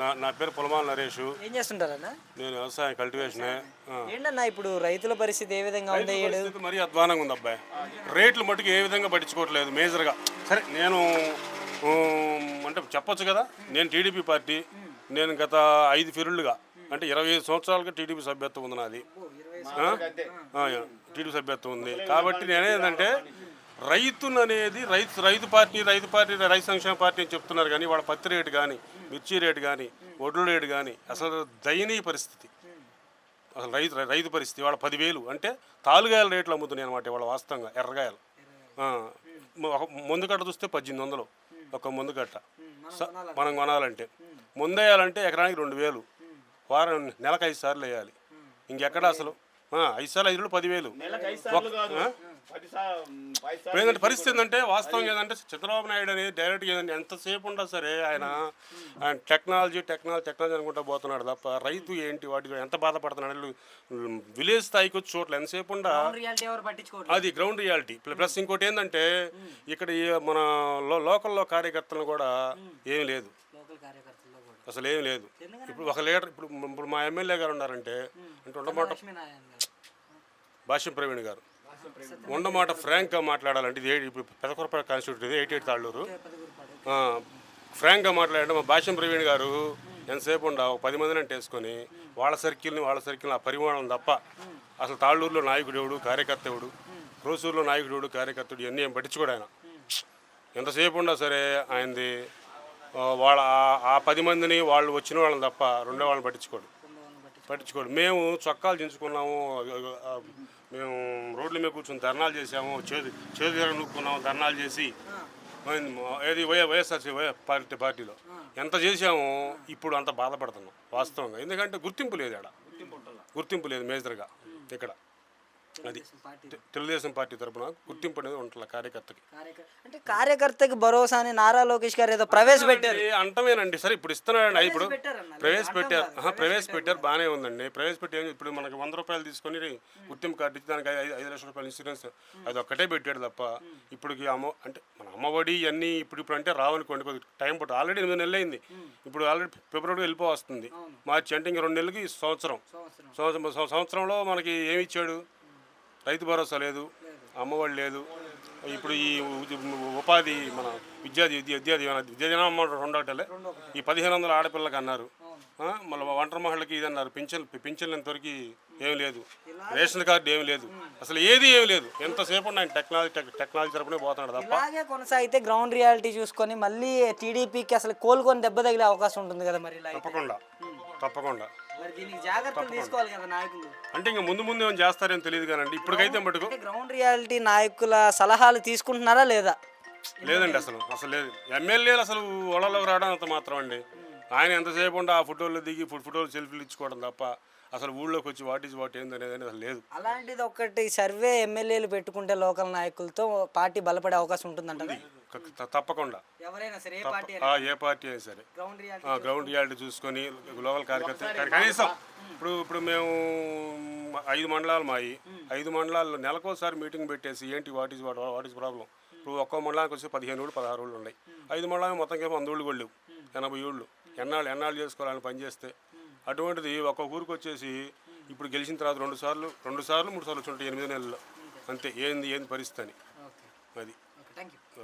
నా నా పేరు పొలమాల నరేష్. ఏం చేస్తుంటారన్న? నేను వ్యవసాయం కల్టివేషనే. ఏంటన్నా ఇప్పుడు రైతుల పరిస్థితి ఏ విధంగా ఉంది పరిస్థితి మరీ అధ్వానంగా ఉంది అబ్బాయి. రేట్లు మటుకు ఏ విధంగా పట్టించుకోవట్లేదు మేజర్గా. సరే నేను అంటే చెప్పొచ్చు కదా నేను టీడీపీ పార్టీ నేను గత ఐదు ఫిరుళ్ళుగా అంటే ఇరవై ఐదు సంవత్సరాలుగా టీడీపీ సభ్యత్వం ఉంది నాది. టీడీపీ సభ్యత్వం ఉంది. కాబట్టి నేనేంటంటే రైతును అనేది రైతు రైతు పార్టీ రైతు పార్టీ రైతు సంక్షేమ పార్టీ అని చెప్తున్నారు కానీ వాళ్ళ పత్తి రేటు కానీ మిర్చి రేటు కానీ ఒడ్లు రేటు కానీ అసలు దయనీయ పరిస్థితి. అసలు రైతు రైతు పరిస్థితి వాళ్ళ పదివేలు అంటే తాలుగాయల రేట్లు అమ్ముతున్నాయి అనమాట వాళ్ళ వాస్తవంగా ఎర్రగాయలు. ఆ, ఒక ముందు కట్ట చూస్తే పద్దెనిమిది వందలు ఒక ముందు కట్ట. స- మనం కొనాలంటే. ముందేయాలంటే ఎకరానికి రెండు వేలు. వారం నెలకు ఐదు సార్లు వేయాలి. ఇంకెక్కడ అసలు? ఐదు సార్లు ఐదు వేలు పదివేలు? ఇప్పుడు ఏంటంటే పరిస్థితి ఏంటంటే వాస్తవం ఏంటంటే చంద్రబాబు నాయుడు అనేది డైరెక్ట్ ఏంటంటే ఎంతసేపు ఉన్నా సరే ఆయన ఆయన టెక్నాలజీ టెక్నాలజీ టెక్నాలజీ అనుకుంటా పోతున్నాడు తప్ప రైతు ఏంటి వాటి గురించి ఎంత బాధపడుతున్నాడు విలేజ్ స్థాయికి వచ్చి చోట్ల ఎంతసేపు ఉండా రియాలిటీ ఎవరు పట్టించుకోవట్లేదు. అది గ్రౌండ్ రియాలిటీ ప్లస్ ఇంకోటి ఏంటంటే ఇక్కడ ఈ మన లో లోకల్లో కార్యకర్తలు కూడా ఏం లేదు. లోకల్ కార్యకర్తల్లో కూడా. అసలు ఏం లేదు. ఇప్పుడు ఒక లీడర్ ఇప్పుడు ఇప్పుడు మా ఎమ్మెల్యే గారు ఉన్నారంటే అంటే ఉండమాట భాష్యం ప్రవీణ్ గారు. ఉండమాట ఫ్రాంక్గా మాట్లాడాలంటే ఇది ఇప్పుడు పెదకొరపేట కాన్స్టిట్యూట్ ఇది ఎయిట్ ఎయిట్ తాళ్ళూరు? ఫ్రాంక్గా మాట్లాడంటే మా భాష్యం ప్రవీణ్ గారు ఎంతసేపు ఉండ? ఒక పది మందిని అంటే వేసుకొని వాళ్ళ సర్కిల్ని వాళ్ళ సర్కిల్ని ఆ పరిమాణం తప్ప అసలు తాళ్ళూరులో నాయకుడు ఎవడు? కార్యకర్త ఎవడు? క్రోసూరులో నాయకుడు ఎవడు? కార్యకర్తడు? ఇవన్నీ ఏం పట్టించుకోడు ఆయన. ఎంతసేపు ఉన్నా సరే ఆయనది? వాళ్ళ ఆ- ఆ పది మందిని వాళ్ళు వచ్చిన వాళ్ళని తప్ప రెండో వాళ్ళని పట్టించుకోడు. పట్టించుకోడు. మేము చొక్కాలు దించుకున్నాము మేము రోడ్ల మీద కూర్చొని ధర్నాలు చేసాము చేదు చేదు నూక్కున్నాము ధర్నాలు చేసి ఏది వైఎస్ఆర్సీ పార్టీ పార్టీలో. ఎంత చేసామో ఇప్పుడు అంత బాధపడుతున్నాం వాస్తవంగా. ఎందుకంటే గుర్తింపు లేదు ఇక్కడ గుర్తింపు లేదు మేజర్గా ఇక్కడ. అది తెలుగుదేశం పార్టీ తరపున గుర్తింపు అనేది ఉంటుంది కార్యకర్తకి. కార్యకర్త అంటే కార్యకర్తకి భరోసా అని నారా లోకేష్ గారు ఏదో ప్రవేశపెట్టారు అంటమేనండి సరే ఇప్పుడు ఇస్తున్నాడండి ఇప్పుడు. ప్రవేశపెట్టారు ప్రవేశపెట్టారు బాగానే ఉందండి. ప్రవేశపెట్టి ఏం- ఇప్పుడు మనకి వంద రూపాయలు తీసుకొని గుర్తింపు కార్డు ఇచ్చి దానికి ఐదు లక్షల రూపాయలు ఇన్సూరెన్స్ అది ఒక్కటే పెట్టాడు తప్ప ఇప్పటికి అమ్మ అంటే మన అమ్మఒడి ఇవన్నీ ఇప్పుడు ఇప్పుడు అంటే రావనుకోండి కొద్దిగా టైం పట్టు ఆల్రెడీ ఎనిమిది నెలలు అయింది. ఇప్పుడు ఆల్రెడీ ఫిబ్రవరి వెళ్ళిపో వస్తుంది మార్చి అంటే ఇంక రెండు నెలలకి సంవత్సరం. సంవత్సరంలో మనకి ఏమి ఇచ్చాడు? రైతు భరోసా లేదు అమ్మఒడి లేదు. ఇప్పుడు ఈ ఉపాధి మన విద్యా విద్య విద్యా దీవెన విద్యా దీవెన అమ్మ రెండు ఒకటలే. ఈ పదిహేను వందల ఆడపిల్లకి అన్నారు. మళ్ళీ ఒంటరి మహిళకి ఇది అన్నారు. పింఛన్ పింఛన్ ఇంతవరకు ఏం లేదు. రేషన్ కార్డు ఏం లేదు. అసలు ఏది ఏమి లేదు. ఎంతసేపు ఆయన టెక్నాలజీ టెక్- టెక్నాలజీ తరపునే పోతున్నాడు తప్ప. ఇలాగే కొనసాగితే గ్రౌండ్ రియాలిటీ చూసుకొని మళ్ళీ టీడీపీకి అసలు కోలుకొని దెబ్బ తగిలే అవకాశం ఉంటుంది కదా మరి. తప్పకుండా. తప్పకుండా. మరి దీనికి జాగ్రత్తలు తీసుకోవాలి కదా నాయకులు. అంటే ఇంకా ముందు ముందు ఏమైనా చేస్తారేమో తెలియదు కానండి ఇప్పటికైతే మటుకు అంటే గ్రౌండ్ రియాలిటీ నాయకుల సలహాలు తీసుకుంటున్నారా లేదా? లేదండి అసలు అసలు లేదు. ఎమ్మెల్యేలు అసలు ఓడలోకి రావడం అంత మాత్రం అండి. ఆయన ఎంతసేపు ఉంటే ఆ ఫోటోలు దిగి ఫోటోలు సెల్ఫీలు ఇచ్చుకోవడం తప్ప అసలు ఊళ్ళోకి వచ్చి వాట్ ఈజ్ వాట్ ఏంది అనేది అసలు లేదు. అలాంటిది ఒకటి సర్వే ఎమ్మెల్యేలు పెట్టుకుంటే లోకల్ నాయకులతో పార్టీ బలపడే అవకాశం ఉంటుందంట తప్పకుండా. ఎవరైనా సరే ఏ పార్టీ అయినా సరే. గ్రౌండ్ రియాలిటీ చూసుకొని లోకల్ కార్యకర్త కానీ కనీసం ఇప్పుడు ఇప్పుడు మేము ఐదు మండలాలు మాయి. ఐదు మండలాల్లో నెలకోసారి మీటింగ్ పెట్టేసి ఏంటి what is what what is problem ఇప్పుడు ఒక్కో మండలానికి వచ్చి పదిహేను ఊళ్ళు పదహారు ఊళ్ళు ఉన్నాయి. ఐదు మండలానికి మొత్తం కేమో వంద ఊళ్ళు లేవు ఎనభై ఊళ్ళు. ఎన్నాళ్ళు ఎన్నాళ్ళు చేసుకోవాలని పని చేస్తే అటువంటిది ఒక్కొక్క ఊరికి వచ్చేసి ఇప్పుడు గెలిచిన తర్వాత రెండు సార్లు రెండు సార్లు మూడు సార్లు వచ్చి ఉంటాయి ఎనిమిది నెలల్లో. అంతే ఏంది ఏంది పరిస్థితి అని. అది.